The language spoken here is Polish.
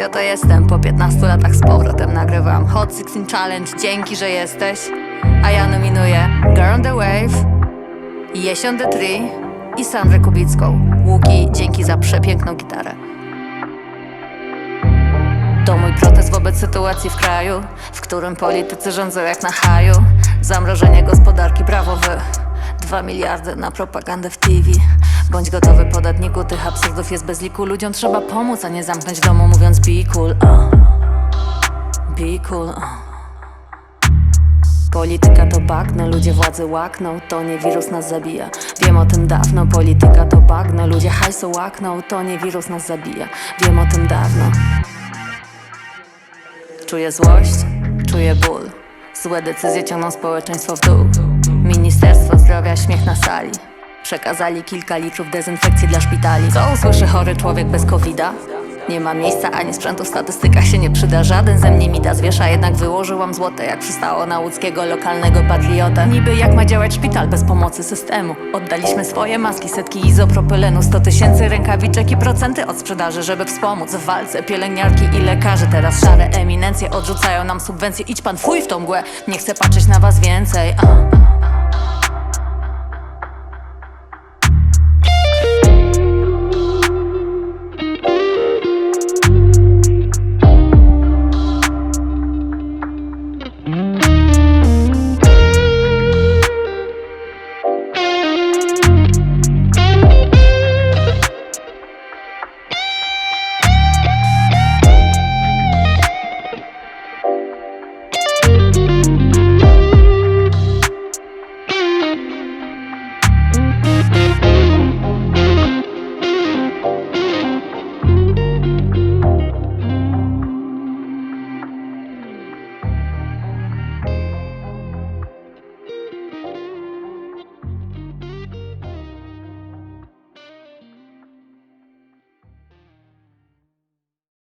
ostatnio to jestem? Po 15 latach z powrotem nagrywam Hot 16 Challenge, dzięki, że jesteś. A ja nominuję Girl on the Wave Jesion the Tree i Sandrę Kubicką. Łuki, dzięki za przepiękną gitarę. To mój protest wobec sytuacji w kraju, w którym politycy rządzą jak na haju. Zamrożenie gospodarki, prawo 2 miliardy na propagandę w TV Bądź gotowy podatniku, tych absurdów jest bez liku. Ludziom trzeba pomóc, a nie zamknąć w domu mówiąc be cool oh. Be cool. Polityka to bagno, ludzie władzy łakną, to nie wirus nas zabija. Wiem o tym dawno, polityka to bagno, ludzie hajsu łakną, to nie wirus nas zabija. Wiem o tym dawno. Czuję złość, czuję ból. Złe decyzje ciągną społeczeństwo w dół. Zdrowia śmiech na sali. Przekazali kilka litrów dezynfekcji dla szpitali. Co usłyszy chory człowiek bez covida? Nie ma miejsca ani sprzętu w statystykach się nie przyda Żaden ze mnie mi da zwierza, jednak wyłożyłam złote Jak przystało na łódzkiego lokalnego patriota Niby jak ma działać szpital bez pomocy systemu Oddaliśmy swoje maski, setki izopropylenu 100 tysięcy rękawiczek i procenty od sprzedaży Żeby wspomóc w walce pielęgniarki i lekarze Teraz szare eminencje odrzucają nam subwencje Idź pan fuj w tą mgłę, nie chcę patrzeć na was więcej a.